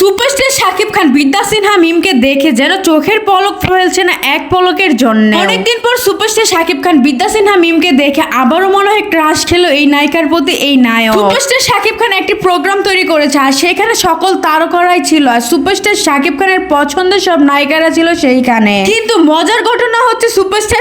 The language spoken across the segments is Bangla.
সুপারস্টার শাকিব খান, বিদ্যা সিনহা মিমকে দেখে যেন চোখের পলক ফেলছে না এক পলকের জন্য অনেকদিন পর সুপারস্টার শাকিব খান, বিদ্যা সিনহা মিমকে দেখে আবারও মনে হয় ক্রাশ খেলো এই নায়িকার প্রতি এই নায়ক। সুপারস্টার শাকিব খান একটি প্রোগ্রাম তৈরি করেছে আর সেখানে সকল তারকারাই ছিল আর সুপারস্টার শাকিব খানের পছন্দের সব নায়িকারা ছিল সেইখানে। কিন্তু মজার ঘটনা হচ্ছে সুপারস্টার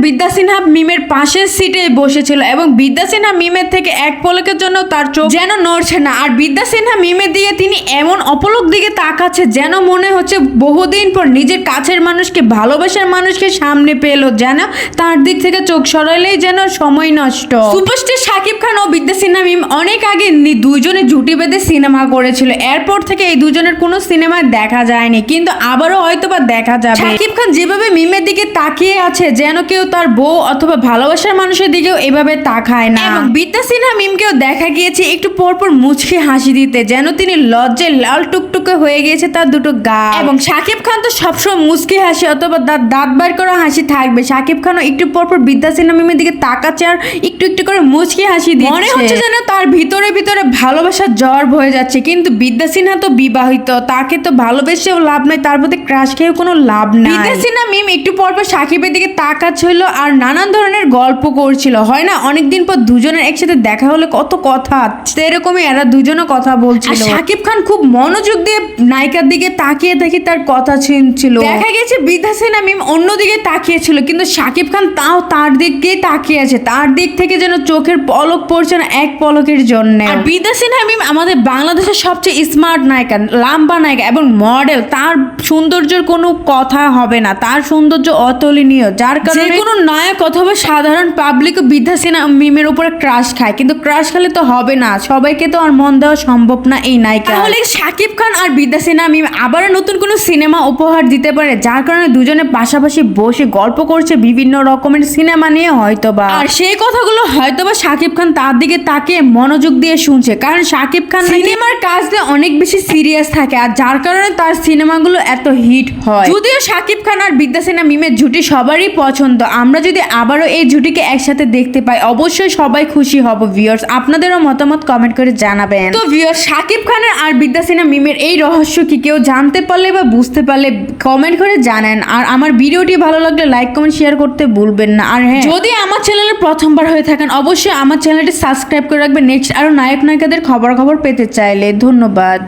বিদ্যা সিনহা মিমের পাশের সিটে বসেছিল এবং বিদ্যা সিনহা মিমের থেকে এক পলকের জন্য তার চোখ যেন নড়ছে না। আর বিদ্যা সিনহা মিমের দিকে তিনি এমন অপলক দিকে তাকাচ্ছে যেন মনে হচ্ছে বহুদিন পর নিজের কাছের মানুষকে, ভালোবাসার মানুষকে সামনে পেল যেন তার দিক থেকে চোখ সরাইলেই যেন সময় নষ্ট। সুপারস্টার শাকিব খান ও বিদ্যা সিনহা মিম অনেক আগে নি- দুইজনে জুটি বেঁধে সিনেমা করেছিল। এরপর থেকে এই দুজনের কোনো সিনেমা দেখা যায়নি, কিন্তু আবারও হয়তো বা দেখা যাবে। শাকিব খান যেভাবে মিমের দিকে তাকিয়ে আছে, যেন কেউ তার বউ অথবা ভালোবাসার মানুষের দিকেও এভাবে তাকায় না। এবং বিদ্যা সিনহা মিমকেও দেখা গিয়েছে একটু পরপর মুচকি হাসি দিতে যেন তিনি লজ্জায় লাল টুকটুকে হয়ে গিয়েছে তার দুটো গা। এবং শাকিব খান তো সবসময় মুচকি হাসি অথবা দাঁত দাঁত বার করা হাসি থাকবে। শাকিব খানও একটু পরপর বিদ্যা সিনহা মিমের দিকে তাকাচ্ছে আর একটু একটু করে মুচকি হাসি দিচ্ছে। মনে হচ্ছে যেন তার ভিতরে ভিতরে ভালোবাসার জ্বর হয়ে যাচ্ছে কিন্তু বিদ্যা সিনহা তো বিবাহিত তাকে তো ভালোবেসেও লাভ নাই তার প্রতি ক্রাশ খেয়েও কোনো লাভ নাই। বিদ্যা সিনহা মিম একটু পর পর সাকিবের দিকে তাকাচ্ছিল আর নানান ধরনের গল্প করছিল। হয় না অনেকদিন পর দুজনের একসাথে দেখা হলে কত কথা। সেরকমই এরা দুজনও কথা বলছিল। সাকিব খান খুব মনোযোগ দিয়ে নায়িকার দিকে তাকিয়ে দেখি তার কথা শুনছিল। দেখা গেছে বিদ্যা সিনহা মিম অন্যদিকে তাকিয়েছিল কিন্তু সাকিব খান তাও তার দিকেই তাকিয়ে আছে। তার দিক থেকে যেন চোখের পলক পড়ছে না এক পলকের জন্য। আর বিদ্যা সিনহা মিম আমাদের বাংলাদেশের সবচেয়ে স্মার্ট নায়িকা লাম্বা নায়িকা এবং মডেল তার সৌন্দর্যের কোনো কথা হবে না। তার সৌন্দর্য অতুলনীয় যার কারণে যে কোনো নায়ক অথবা সাধারণ পাবলিক বিদ্যা সিনহা মিমের উপরে ক্রাশ খায় কিন্তু ক্রাশ খেলে তো হবে না। সবাইকে তো আর মন দেওয়া সম্ভব না এই নায়িকা। তাহলে শাকিব খান আর বিদ্যা সিনহা মিম আবার নতুন কোনো সিনেমা উপহার দিতে পারে যার কারণে দুজনে পাশাপাশি বসে গল্প করছে বিভিন্ন রকমের সিনেমা নিয়ে হয়তোবা। আর সেই কথাগুলো হয়তোবা শাকিব খান তার দিকে তাকে মনোযোগ দিয়ে শুনছে কারণ শাকিব খান সিনেমার কাজ দিয়ে অনেক বেশি সিরিয়াস থাকে আর যার কারণে তার সিনেমাগুলো এত হিট হয়। যদিও শাকিব খান আর বিদ্যা সিনহা মিমের জুটি সবারই পছন্দ আমরা যদি আবারও এই জুটিকে একসাথে দেখতে পাই, অবশ্যই সবাই খুশি হব ভিউয়ার্স আপনাদেরও মতামত কমেন্ট করে জানাবেন। তো ভিউয়ার্স শাকিব খানের আর বিদ্যা সিনহা মিমের এই রহস্য কি কেউ জানতে পারলে বা বুঝতে পারলে কমেন্ট করে জানেন। আর আমার ভিডিওটি ভালো লাগলে লাইক কমেন্ট শেয়ার করতে ভুলবেন না। আর হ্যাঁ যদি আমার চ্যানেলে প্রথমবার হয়ে থাকেন, অবশ্যই আমার চ্যানেলটি সাবস্ক্রাইব করে রাখবেন। নেক্সট আরও নায়ক নায়িকাদের খবর খবর পেতে চাইলে। ধন্যবাদ।